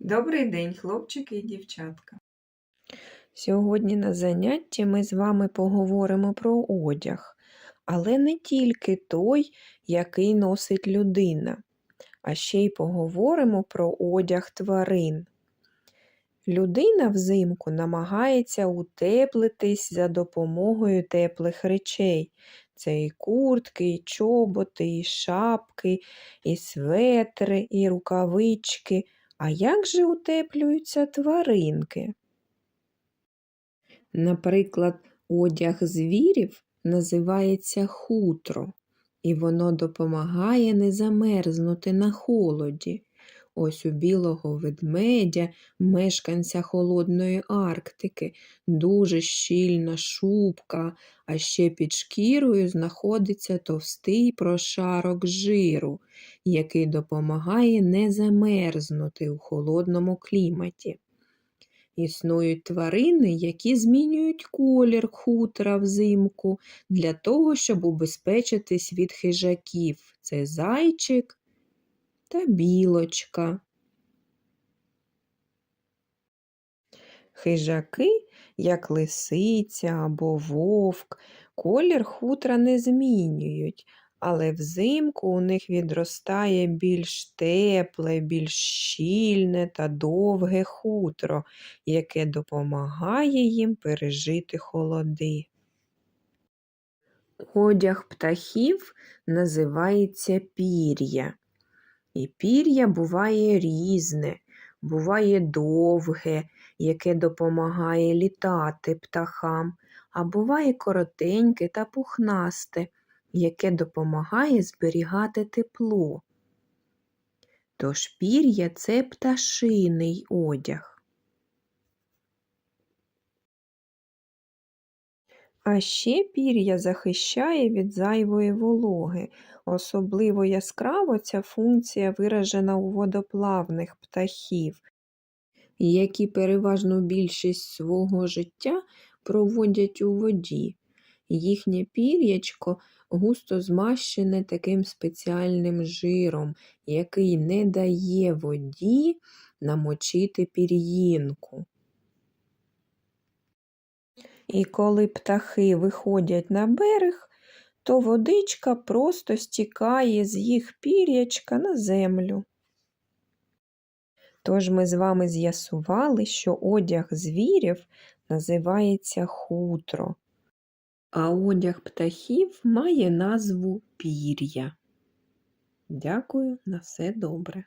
Добрий день, хлопчики і дівчатка. Сьогодні на занятті ми з вами поговоримо про одяг, але не тільки той, який носить людина, а ще й поговоримо про одяг тварин. Людина взимку намагається утеплитись за допомогою теплих речей. Це і куртки, і чоботи, і шапки, і светри, і рукавички. А як же утеплюються тваринки? Наприклад, одяг звірів називається хутро, і воно допомагає не замерзнути на холоді. Ось у білого ведмедя, мешканця холодної Арктики, дуже щільна шубка, а ще під шкірою знаходиться товстий прошарок жиру, який допомагає не замерзнути у холодному кліматі. Існують тварини, які змінюють колір хутра взимку для того, щоб убезпечитись від хижаків. Це зайчик та білочка. Хижаки, як лисиця або вовк, колір хутра не змінюють, але взимку у них відростає більш тепле, більш щільне та довге хутро, яке допомагає їм пережити холоди. Одяг птахів називається пір'я. І пір'я буває різне, буває довге, яке допомагає літати птахам, а буває коротеньке та пухнасте, яке допомагає зберігати тепло. Тож пір'я це пташиний одяг. А ще пір'я захищає від зайвої вологи. Особливо яскраво ця функція виражена у водоплавних птахів, які переважну більшість свого життя проводять у воді. Їхнє пір'ячко густо змащене таким спеціальним жиром, який не дає воді намочити пір'їнку. І коли птахи виходять на берег, то водичка просто стікає з їх пір'ячка на землю. Тож ми з вами з'ясували, що одяг звірів називається хутро, а одяг птахів має назву пір'я. Дякую на все добре.